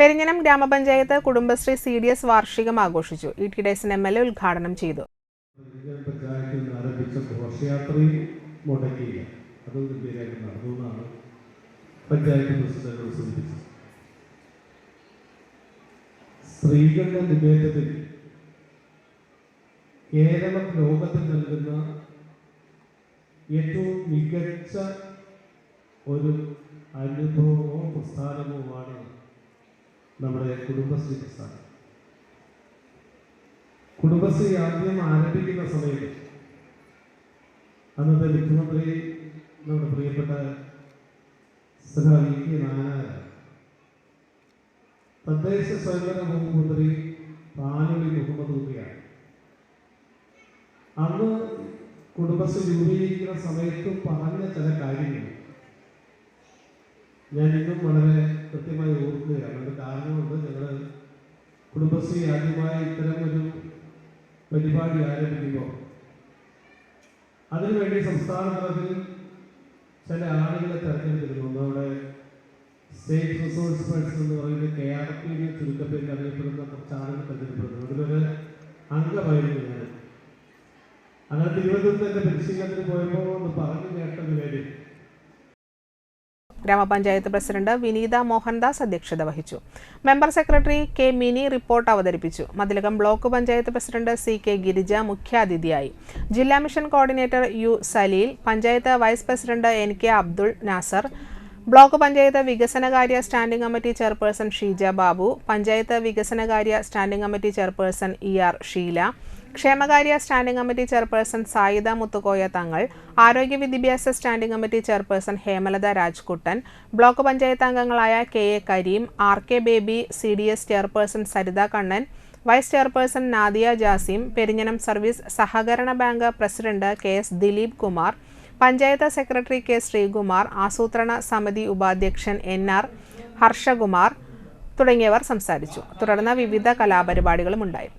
പെരിഞ്ഞനം ഗ്രാമപഞ്ചായത്ത് Kudumbashree C D S വാർഷികം ആഘോഷിച്ചു. E T Taison M L A ഉദ്ഘാടനം ചെയ്തു. സ്ത്രീകളുടെ നിവേദത്തിൽ കേരളം ലോകത്തിൽ നൽകുന്ന ഏറ്റവും മികച്ച ഒരു അനുഭവമോ പ്രസ്ഥാനവുമാണ് നമ്മുടെ കുടുംബശ്രീ പ്രസ്ഥാനം. കുടുംബശ്രീ ആദ്യം ആരംഭിക്കുന്ന സമയത്ത് അന്നത്തെ മുഖ്യമന്ത്രി നമ്മുടെ പ്രിയപ്പെട്ട കെ തദ്ദേശ സ്വയംഭരണ വകുപ്പ് മന്ത്രി പാനുളി മുഹമ്മദ് കുട്ടിയാണ് അന്ന് കുടുംബശ്രീ രൂപീകരിക്കുന്ന സമയത്ത് പറഞ്ഞ ചില കാര്യങ്ങൾ. ഞാൻ ഇന്നും വളരെ കൃത്യമായി ഓർക്കുകയാണ്. അത് കാരണമുണ്ട് ഞങ്ങൾ കുടുംബശ്രീ ആദ്യമായി ഇത്തരം ഒരു പരിപാടി ആരംഭിക്കുമ്പോൾ. അതിനുവേണ്ടി സംസ്ഥാന തലത്തിൽ ചില ആളുകളെ തെരഞ്ഞെടുത്തിരുന്നു. നമ്മുടെ സ്റ്റേറ്റ് റിസോഴ്സ് പേഴ്സൺ എന്ന് പറയുന്ന കെ ആർ പി ചുരുക്കപ്പേരിൽ അറിയപ്പെടുന്ന കുറച്ച് ആളുകൾ തെരഞ്ഞെടുപ്പെടുന്നു അതിലൊരു അംഗമായിരുന്നു ഞാൻ. അങ്ങനെ തിരുവനന്തപുരത്ത് എന്റെ പരിശീലനത്തിന് പോയപ്പോൾ ഗ്രാമപഞ്ചായത്ത് പ്രസിഡന്റ് വിനീത മോഹൻദാസ് അധ്യക്ഷത വഹിച്ചു. Member secretary K Mini report അവതരിപ്പിച്ചു. Mathilakam block panchayat president C K Girija മുഖ്യാതിഥിയായി. ജില്ലാ mission coordinator U Saleel panchayat vice president N K Abdul Nasar block panchayat വികസനകാര്യ standing committee chairperson Sheeja Babu panchayat വികസനകാര്യ standing committee chairperson E R Sheela ക്ഷേമകാര്യ standing committee chairperson Sayida Muthukoya Thangal ആരോഗ്യ വിദ്യാഭ്യാസ standing committee chairperson Hemalatha Rajkuttan block panchayat അംഗങ്ങളായ K A Kareem R K Baby C D S chairperson Saritha Kannan vice chairperson Nadiya Jasim Perinjanam service സഹകരണ bank president K S Dileep Kumar panchayat secretary K Sreekumar ആസൂത്രണ സമിതി ഉപാധ്യക്ഷൻ N R Harshakumar തുടങ്ങിയവർ സംസാരിച്ചു. തുടർന്ന് വിവിധ കലാപരിപാടികളും ഉണ്ടായി.